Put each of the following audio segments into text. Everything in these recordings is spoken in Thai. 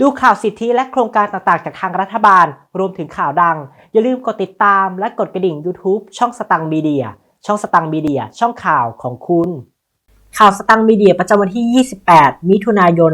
ดูข่าวสิทธิและโครงการต่างๆ จากทางรัฐบาล รวมถึงข่าวดัง อย่าลืมกดติดตามและกดกระดิ่ง YouTube ช่องสตังมีเดีย ช่องสตังมีเดีย ช่องข่าวของคุณ ข่าวสตังมีเดียประจำวันที่ 28 มิถุนายน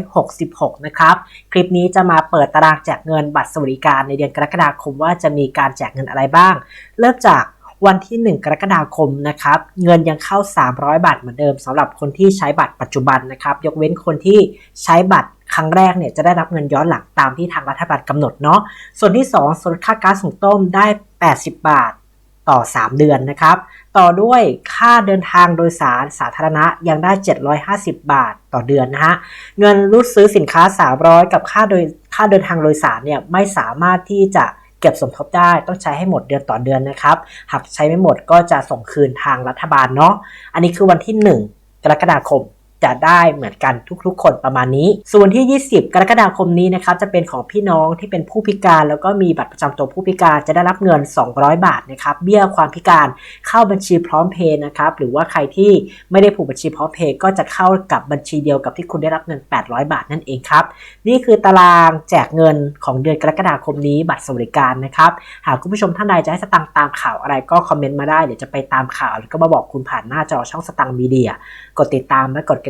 2566 นะครับ คลิปนี้จะมาเปิดตารางแจกเงินบัตรสวัสดิการในเดือนกรกฎาคมว่าจะมีการแจกเงินอะไรบ้าง เริ่มจากวันที่ 1 กรกฎาคมนะครับ เงินยังเข้า 300 บาทเหมือนเดิมสำหรับคนที่ใช้บัตรปัจจุบันนะครับ ยกเว้นคนที่ใช้บัตร รั้งแรกเนี่ยจะได้รับเงินย้อนหลังตามที่ทางรัฐบาลกำหนดเนาะส่วนที่ 2 ส่วนค่าก๊าซหุงต้มได้ 80 บาทต่อ 3 เดือนนะครับ ต่อด้วยค่าเดินทางโดยสารสาธารณะยังได้ 750 บาทต่อเดือนนะฮะ เงินรูดซื้อสินค้า 300 กับค่าโดยค่าเดินทางโดยสารเนี่ยไม่สามารถที่จะเก็บสมทบได้ต้องใช้ให้หมดเดือนต่อเดือนนะครับ หากใช้ไม่หมดก็จะส่งคืนทางรัฐบาลเนาะ อันนี้คือวันที่ 1 กรกฎาคม จะได้เหมือนกันทุกๆ คนประมาณนี้ ส่วนที่ 20 กรกฎาคมนี้นะครับจะเป็นของพี่น้องที่เป็นผู้พิการแล้วก็มีบัตรประจำตัวผู้พิการจะได้รับเงิน 200 บาทนะครับเบี้ยความพิการเข้าบัญชีพร้อมเพย์นะครับหรือว่าใครที่ไม่ได้ผูกบัญชีพร้อมเพย์ก็จะเข้ากับบัญชีเดียวกับที่คุณได้รับเงิน 800 บาทนั่นเองครับนี่คือตารางแจกเงินของเดือนกรกฎาคมนี้บัตรสวัสดิการนะครับหากคุณผู้ชมท่านใดจะให้สตังค์ตามข่าวอะไรก็คอมเมนต์มาได้เดี๋ยวจะไปตามข่าวแล้วก็มาบอกคุณผ่านหน้าจอช่องสตังค์มีเดียกดติดตามและกดกระ